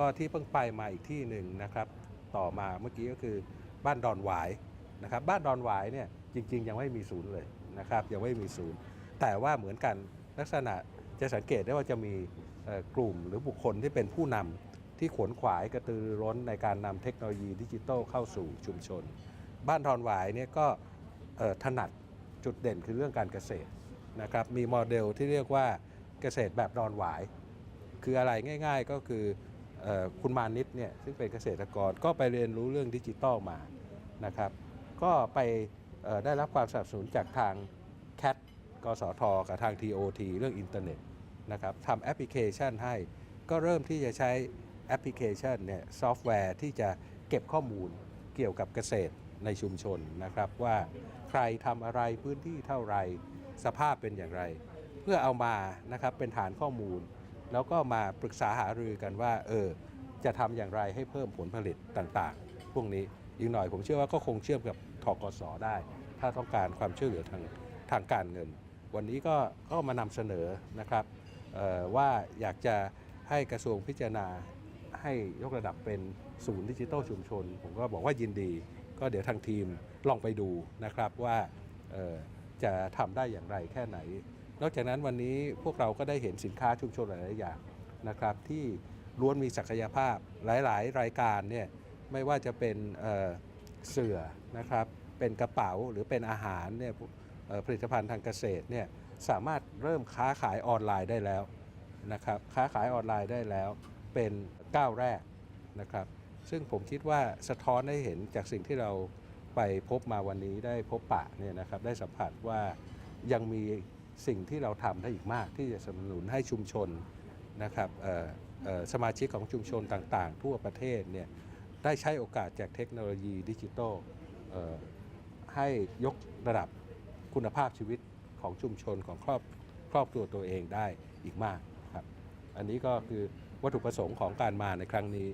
ก็ที่เพิ่งไปมาอีกที่หนึ่งนะครับต่อมาเมื่อกี้ก็คือบ้านดอนหวายนะครับบ้านดอนหวายเนี่ยจริง ๆ ยังไม่มีศูนย์เลยนะครับยังไม่มีศูนย์ แต่ว่าเหมือนกันลักษณะจะสังเกตได้ว่าจะมีกลุ่มหรือบุคคลที่เป็นผู้นำที่ขวนขวายกระตือรือร้นในการนำเทคโนโลยีดิจิทัลเข้าสู่ชุมชน บ้านดอนหวายเนี่ยก็ถนัดจุดเด่นคือเรื่องการเกษตรนะครับมีโมเดลที่เรียกว่าเกษตรแบบดอนหวาย คืออะไรง่าย ๆ ก็คือ คุณมานิดเนี่ยซึ่งเป็นเกษตรกรก็ไปเรียนรู้เรื่องดิจิตอลมานะครับ ก็ไปได้รับความสนับสนุนจากทาง CAT กสท กับทาง TOT เรื่องอินเทอร์เน็ตนะครับทำแอปพลิเคชันให้ ก็เริ่มที่จะใช้แอปพลิเคชันเนี่ยซอฟต์แวร์ที่จะเก็บข้อมูลเกี่ยวกับเกษตรในชุมชนนะครับว่าใครทำอะไรพื้นที่เท่าไร สภาพเป็นอย่างไร เพื่อเอามานะครับเป็นฐานข้อมูล แล้วก็มาปรึกษาหารือกันว่าเออจะทำอย่างไรให้เพิ่มผลผลิตต่างๆ พวกนี้อีกหน่อยผมเชื่อว่าก็คงเชื่อมกับทกสได้ ถ้าต้องการความช่วยเหลือทางทางการเงิน วันนี้ก็ก็มานำเสนอนะครับออว่าอยากจะให้กระทรวงพิจารณาให้ยกระดับเป็นศูนย์ดิจิทัลชุมชน ผมก็บอกว่ายินดี ก็เดี๋ยวทางทีมลองไปดูนะครับว่าออจะทำได้อย่างไรแค่ไหน นอกจากนั้นวันนี้พวกเราก็ได้เห็นสินค้าชุมชนหลายๆอย่างนะครับ ที่ล้วนมีศักยภาพหลายๆ รายการเนี่ยไม่ว่าจะเป็นเเสื่อนะครับเป็นกระเป๋าหรือเป็นอาหารเนี่ยผลิตภัณฑ์ทางเกษตรเนี่ยสามารถเริ่มค้าขายออนไลน์ได้แล้วนะครับค้าขายออนไลน์ได้แล้วเป็นก้าวแรกนะครับซึ่งผมคิดว่าสะท้อนให้เห็นจากสิ่งที่เราไปพบมาวันนี้ได้พบปะเนี่ยนะครับได้สัมผัสว่ายังมี สิ่งที่เราทำได้อีกมากที่จะสนับสนุนให้ชุมชนนะครับสมาชิกของชุมชนต่างๆ ทั่วประเทศเนี่ยได้ใช้โอกาสจากเทคโนโลยีดิจิทัลให้ยกระดับคุณภาพชีวิตของชุมชนของครอบครอบครัวตัวเองได้อีกมากครับ อันนี้ก็คือวัตถุประสงค์ของการมาในครั้งนี้